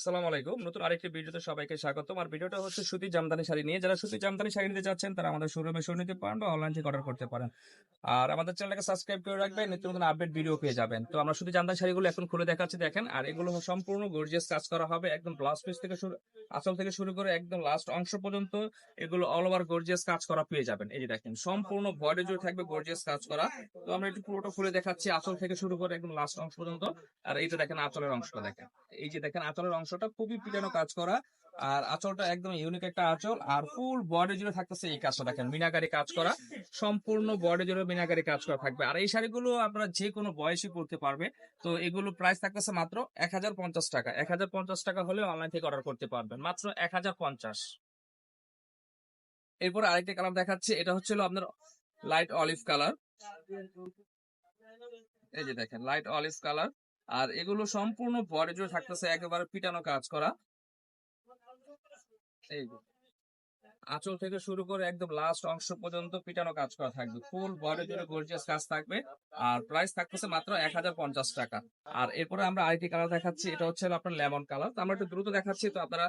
আসসালামু আলাইকুম। নতুন আরেকটি ভিডিওতে সবাইকে স্বাগতম। আর ভিডিওটা হচ্ছে সুতি জামদানি শাড়ি নিয়ে। যারা সুতি জামদানি শাড়ি নিতে চাচ্ছেন, তারা আমাদের শোরুমে শুনে নিতে পারেন বা অনলাইন থেকে অর্ডার করতে পারেন। আর আমাদের চ্যানেলকে সাবস্ক্রাইব করে রাখবেন, নিত্য নতুন আপডেট ভিডিও পেয়ে যাবেন। তো আমরা সুতি জামদানি শাড়িগুলো এখন খুলে দেখাচ্ছি, দেখেন, আর এগুলো সম্পূর্ণ গর্জিয়াস কাজ করা হবে একদম ব্লাউজ পিস থেকে শুরু আঁচল থেকে শুরু করে একদম লাস্ট অংশ পর্যন্ত এগুলো অল ওভার গর্জিয়াস কাজ করা পেয়ে যাবেন। এই যে দেখেন, সম্পূর্ণ বডি জুড়ে থাকবে গর্জিয়াস কাজ করা। তো আমরা একটু পুরোটা খুলে দেখাচ্ছি আঁচল থেকে শুরু করে একদম লাস্ট অংশ পর্যন্ত। আর এইটা দেখেন, আঁচলের অংশটা দেখেন। এই যে দেখেন, আঁচলের অংশটা খুবই পিটানো কাজ করা। আর আঁচলটা একদম ইউনিক একটা আঁচল। আর ফুল বডি জুড়ে থাকতেছে এই কাজটা দেখেন, মিনাকারি কাজ করা। সম্পূর্ণ বডি জুড়ে মিনাকারি কাজ করা থাকবে। আর এই শাড়িগুলো আপনারা যে কোনো বয়সী পড়তে পারবে। তো এগুলো প্রাইস থাকতেছে মাত্র এক হাজার পঞ্চাশ টাকা। এক হাজার পঞ্চাশ টাকা হলে অনলাইন থেকে অর্ডার করতে পারবেন। মাত্র এক হাজার পঞ্চাশ। এরপর আরেকটা কালার দেখাচ্ছি। এটা হচ্ছিল আপনার লাইট অলিভ কালার এই যে দেখেন লাইট অলিভ কালার আর এগুলো সম্পূর্ণ বডি জুড়ে থাকতেছে, একেবারে পিটানো কাজ করা। এই। আঁচল থেকে শুরু করে একদম লাস্ট অংশ পর্যন্ত পিটানো কাজ করা থাকবে। ফুল বডি জুড়ে গর্জিয়াস কাজ থাকবে। আর প্রাইস থাকতেছে মাত্র এক হাজার পঞ্চাশ টাকা। আর এরপরে আমরা আরেকটি কালার দেখাচ্ছি, এটা হচ্ছে আপনার লেমন কালার তো আমরা একটু দ্রুত দেখাচ্ছি, তো আপনারা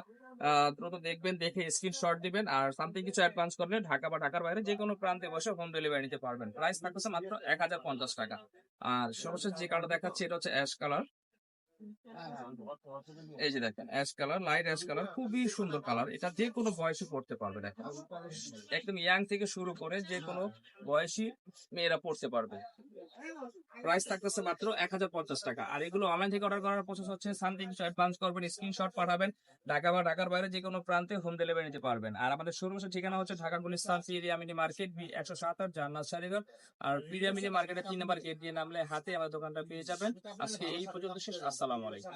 দ্রুত দেখবেন, দেখে স্ক্রিন স্ক্রিনশট দিবেন আর সামথিং কিছু অ্যাডভান্স করলে ঢাকা বা ঢাকার বাইরে যে কোনো প্রান্তে বসে হোম ডেলিভারি নিতে পারবেন। প্রাইস থাকতেছে মাত্র এক হাজার পঞ্চাশ টাকা। আর সর্বশেষ যে কালার দেখাচ্ছি, এটা হচ্ছে অ্যাশ কালার এই যে দেখেন ash colour light ash colour খুবই সুন্দর কালার এটা যে কোনো বয়সে পড়তে পারবে, দেখেন। একদম ইয়াং থেকে শুরু করে যে কোনো বয়সী মেয়েরা পড়তে পারবে। প্রাইস থাকতেছে মাত্র এক হাজার পঞ্চাশ টাকা। আর এগুলো অনলাইন থেকে অর্ডার করার প্রসেস হচ্ছে সামথিং অ্যাডভান্স করবেন স্ক্রিনশট পাঠাবেন, ঢাকা বা ঢাকার বাইরে যে কোনো প্রান্তে হোম ডেলিভারি নিতে পারবেন। আর আমাদের শোরুমের ঠিকানা হচ্ছে ঢাকা গুলিস্তান সিরিয়ামিনি মার্কেট একশো সাত আট, জান্নাত সারিগর আর পিরিয়ামিনি মার্কেটে তিন নাম্বার গেট দিয়ে নামলে হাতে আমার দোকানটা পেয়ে যাবেন। আজকে এই পর্যন্ত শেষ। আসসালামু আলাইকুম।